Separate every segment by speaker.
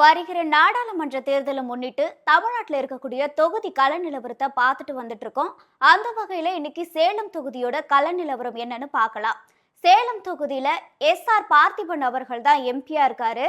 Speaker 1: வருகிற நாடாளுமன்ற தேர்தலை முன்னிட்டு தமிழ்நாட்டில் இருக்கக்கூடிய தொகுதி கள நிலவரத்தை பார்த்துட்டு வந்துட்டு இருக்கோம். அந்த வகையில் இன்னைக்கு சேலம் தொகுதியோட கள நிலவரம் என்னன்னு பார்க்கலாம். சேலம் தொகுதியில எஸ் ஆர் பார்த்திபன் அவர்கள் தான் எம்பியா இருக்காரு.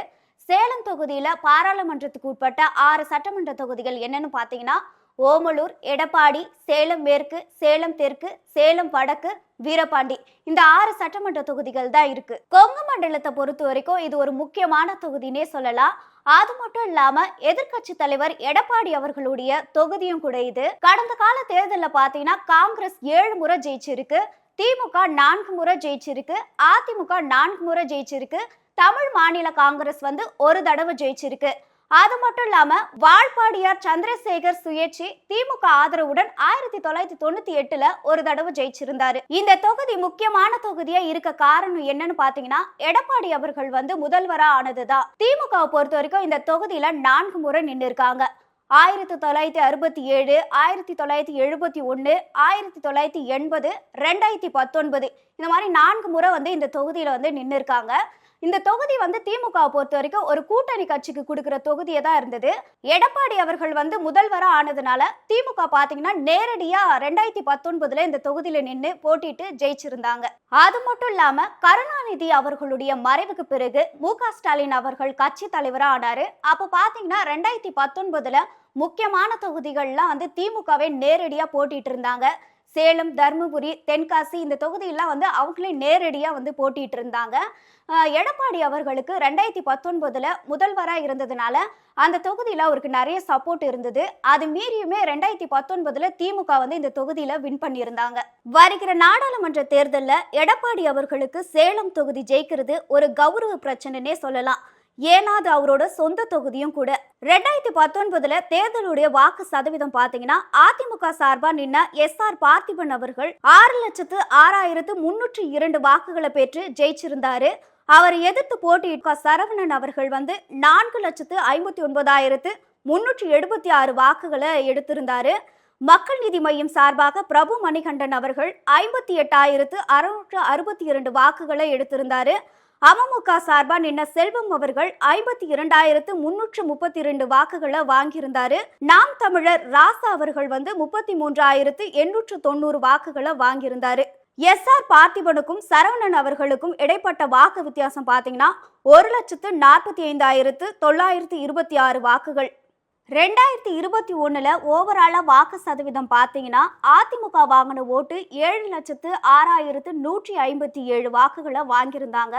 Speaker 1: சேலம் தொகுதியில பாராளுமன்றத்துக்கு உட்பட்ட ஆறு சட்டமன்ற தொகுதிகள் என்னன்னு பார்த்தீங்கன்னா ஓமலூர் எடப்பாடி சேலம் மேற்கு சேலம் தெற்கு சேலம் வடக்கு வீரபாண்டி. இந்த ஆறு சட்டமன்ற தொகுதிகள் தான் இருக்கு. கொங்கு மண்டலத்தை பொறுத்த வரைக்கும் இது ஒரு முக்கியமான தொகுதினே சொல்லலாம். அது மட்டும் இல்லாம எதிர்க்கட்சி தலைவர் எடப்பாடி அவர்களுடைய தொகுதியும் கூட இது. கடந்த கால தேர்தலில் பார்த்தீங்கன்னா காங்கிரஸ் ஏழு முறை ஜெயிச்சிருக்கு. திமுக நான்கு முறை ஜெயிச்சிருக்கு. அதிமுக நான்கு முறை ஜெயிச்சிருக்கு. தமிழ் மாநில காங்கிரஸ் வந்து ஒரு தடவை ஜெயிச்சிருக்கு. அது மட்டும் இல்லாம வாழ்பாடியார் சந்திரசேகர் சுயேட்சி திமுக ஆதரவுடன் ஆயிரத்தி தொள்ளாயிரத்தி தொண்ணூத்தி எட்டுல ஒரு தடவை ஜெயிச்சிருந்தாரு. இந்த தொகுதி முக்கியமான தொகுதியா இருக்க காரணம் என்னன்னு பாத்தீங்கன்னா எடப்பாடி அவர்கள் வந்து முதல்வரா ஆனதுதான். திமுகவை பொறுத்த வரைக்கும் இந்த தொகுதியில நான்கு முறை நின்று இருக்காங்க ஆயிரத்தி தொள்ளாயிரத்தி அறுபத்தி ஏழு ஆயிரத்தி தொள்ளாயிரத்தி எழுபத்தி ஒன்று ஆயிரத்தி தொள்ளாயிரத்தி எண்பது ரெண்டாயிரத்தி பத்தொன்பது. இந்த மாதிரி நான்கு முறை வந்து இந்த தொகுதியில் வந்து நின்று இருக்காங்க இந்த தொகுதி வந்து திமுகவை பொறுத்த வரைக்கும் ஒரு கூட்டணி கட்சிக்கு கொடுக்குற தொகுதியை தான் இருந்தது. எடப்பாடி அவர்கள் வந்து முதல்வராக ஆனதுனால திமுக பார்த்தீங்கன்னா நேரடியாக ரெண்டாயிரத்தி பத்தொன்பதுல இந்த தொகுதியில் நின்று போட்டிட்டு ஜெயிச்சிருந்தாங்க. அது மட்டும் இல்லாம கருணாநிதி அவர்களுடைய மறைவுக்கு பிறகு மு ஸ்டாலின் அவர்கள் கட்சி தலைவராக ஆனாரு. அப்போ பார்த்தீங்கன்னா ரெண்டாயிரத்தி பத்தொன்பதுல முக்கியமான தொகுதிகள்லாம் வந்து திமுகவே நேரடியாக போட்டிட்டு இருந்தாங்க. சேலம் தருமபுரி தென்காசி இந்த தொகுதியெல்லாம் வந்து அவங்களே நேரடியாக வந்து போட்டிட்டு இருந்தாங்க. எடப்பாடி அவர்களுக்கு ரெண்டாயிரத்தி பத்தொன்பதில் முதல்வராக இருந்ததுனால அந்த தொகுதியில் அவருக்கு நிறைய சப்போர்ட் இருந்தது. அது மீறியுமே ரெண்டாயிரத்தி பத்தொன்பதில் திமுக வந்து இந்த தொகுதியில் வின் பண்ணியிருந்தாங்க. வருகிற நாடாளுமன்ற தேர்தலில் எடப்பாடி அவர்களுக்கு சேலம் தொகுதி ஜெயிக்கிறது ஒரு கௌரவ பிரச்சனைனே சொல்லலாம். ஏன்னா அது அவரோட சொந்த தொகுதியும் கூட. ரெண்டாயிரத்தி பத்தொன்பதுல தேர்தலுடைய வாக்கு சதவீதம் பாத்தீங்கன்னா அதிமுக சார்பா நின்ன எஸ் ஆர் பார்த்திபன் அவர்கள் ஆறு லட்சத்து ஆறாயிரத்து முன்னூற்றி இரண்டு வாக்குகளை பெற்று ஜெயிச்சிருந்தாரு. அவரை எதிர்த்து போட்டியிட்ட சரவணன் அவர்கள் வந்து நான்கு லட்சத்து ஐம்பத்தி ஒன்பதாயிரத்து முன்னூற்றி எழுபத்தி ஆறு வாக்குகளை எடுத்திருந்தாரு. மக்கள் நீதி மையம் சார்பாக பிரபு மணிகண்டன் அவர்கள் ஐம்பத்தி எட்டாயிரத்து அறுநூற்று அறுபத்தி இரண்டு வாக்குகளை எடுத்திருந்தாரு. அமமுக சார்பா நின்ன செல்வம் அவர்கள் ஐம்பத்தி இரண்டாயிரத்து முன்னூற்று முப்பத்தி இரண்டு வாக்குகளை வாங்கியிருந்தாரு. நாம் தமிழர் ராசா அவர்கள் வந்து முப்பத்தி மூன்றாயிரத்து எண்ணூற்று தொண்ணூறு வாக்குகளை வாங்கியிருந்தாரு. எஸ் ஆர் பார்த்திபனுக்கும் சரவணன் அவர்களுக்கும் இடைப்பட்ட வாக்கு வித்தியாசம் பார்த்தீங்கன்னா ஒரு லட்சத்து நாற்பத்தி ஐந்தாயிரத்து தொள்ளாயிரத்து இருபத்தி ஆறு வாக்குகள். ரெண்டாயிரத்தி இருபத்தி ஒன்றில் ஓவராலாக வாக்கு சதவீதம் பார்த்தீங்கன்னா அதிமுக வாங்கின ஓட்டு ஏழு லட்சத்து ஆறாயிரத்து நூற்றி ஐம்பத்தி ஏழு வாக்குகளை வாங்கியிருந்தாங்க.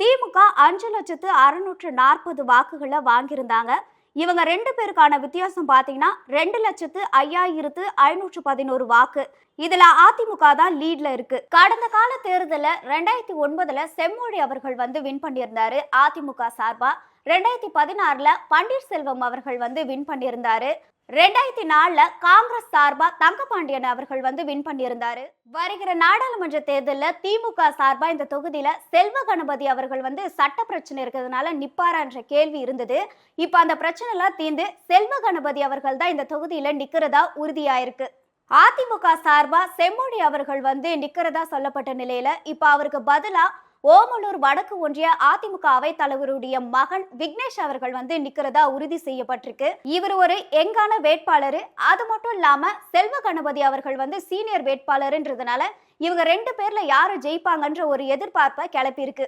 Speaker 1: திமுக அஞ்சு லட்சத்து அறுநூற்று நாற்பது வாக்குகளை வாங்கியிருந்தாங்க. இவங்க ரெண்டு பேருக்கான வித்தியாசம் பார்த்தீங்கன்னா ரெண்டு லட்சத்து ஐயாயிரத்து ஐநூற்று பதினோரு வாக்கு. இதுல அதிமுக தான் லீட்ல இருக்கு. கடந்த கால தேர்தலில் ரெண்டாயிரத்தி ஒன்பதுல செம்மொழி அவர்கள் வந்து வின் பண்ணியிருந்தாரு அதிமுக சார்பா. ரெண்டாயிரத்தி பதினாறுல பன்னீர்செல்வம் அவர்கள் வந்து வின் பண்ணியிருந்தாரு. ரெண்டாயிரத்தி நாலுல காங்கிரஸ் சார்பா தங்கபாண்டியன் அவர்கள் வந்து வின் பண்ணியிருந்தாரு. வருகிற நாடாளுமன்ற தேர்தலில் திமுக சார்பா இந்த தொகுதியில செல்வ கணபதி அவர்கள் வந்து சட்ட பிரச்சனை இருக்கிறதுனால நிப்பாரான்ற கேள்வி இருந்தது. இப்ப அந்த பிரச்சனை எல்லாம் தீர்ந்து செல்வ கணபதி அவர்கள் தான் இந்த தொகுதியில நிக்கிறதா உறுதியாயிருக்கு. அதிமுக சார்பா செம்மொழி அவர்கள் வந்து நிக்கிறதா சொல்லப்பட்ட நிலையில இப்ப அவருக்கு பதிலா ஓமலூர் வடக்கு ஒன்றிய அதிமுக அவைத் தலைவருடைய மகன் விக்னேஷ் அவர்கள் வந்து நிக்கிறதா உறுதி செய்யப்பட்டிருக்கு. இவர் ஒரு எங்கான வேட்பாளர். அது மட்டும் இல்லாம செல்வ கணபதி அவர்கள் வந்து சீனியர் வேட்பாளர்ன்றதுனால இவங்க ரெண்டு பேர்ல யாரு ஜெயிப்பாங்கன்ற ஒரு எதிர்பார்ப்பை கிளப்பியிருக்கு.